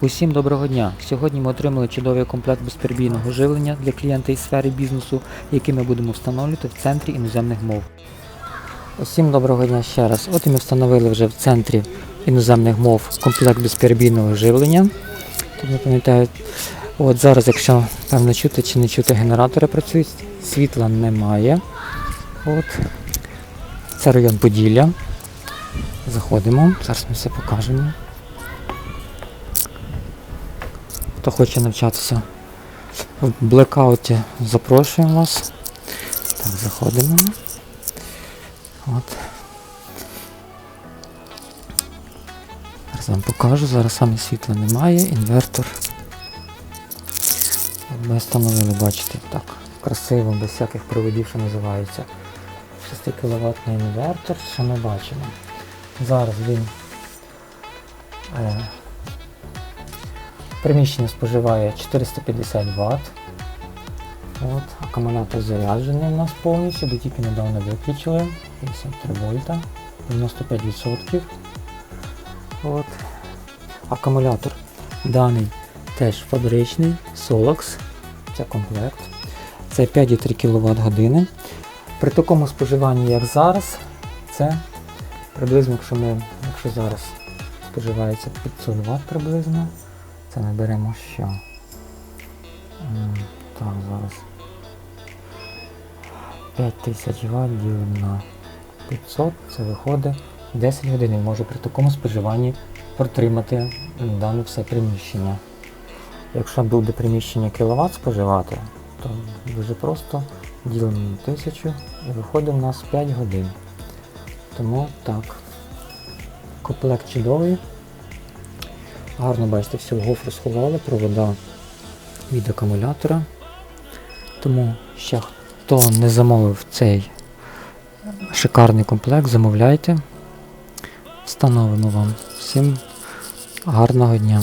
Усім доброго дня! Сьогодні ми отримали чудовий комплект безперебійного живлення для клієнта із сфери бізнесу, який ми будемо встановлювати в центрі іноземних мов. Усім доброго дня ще раз. От і ми встановили вже в центрі іноземних мов комплект безперебійного живлення. Тут не пам'ятаю, от зараз, якщо певно чути чи не чути, генератори працюють, світла немає. От. Це район Поділля. Заходимо, зараз ми все покажемо. Хто хоче навчатися в блекауті, запрошуємо вас. Так, заходимо. От. Зараз вам покажу, зараз саме світла немає, інвертор. Ми встановили, бачите, так, красиво, без всяких проводів, що називається. 6 кВт інвертор, що ми бачимо. Зараз він е, приміщення споживає 450 Вт. От, акумулятор заряджений у нас повністю, бо тільки недавно виключили. 53 вольта, 95%. От. Акумулятор даний теж фабричний, Solax. Це комплект. Це 5,3 кВт години. При такому споживанні, як зараз, це приблизно, якщо ми, якщо зараз споживається 500 Вт приблизно, це ми беремо що? Так, зараз. 5000 Вт ділимо на 500, це виходить 10 годин. Він може при такому споживанні протримати дане все приміщення. Якщо буде приміщення кіловат споживати, то дуже просто ділимо на 1000 і виходить у нас 5 годин. Тому так. Комплект чудовий. Гарно бачите, всю гофру сховали, провода від акумулятора. Тому ще хто не замовив цей шикарний комплект, замовляйте. Встановимо вам. Всім гарного дня!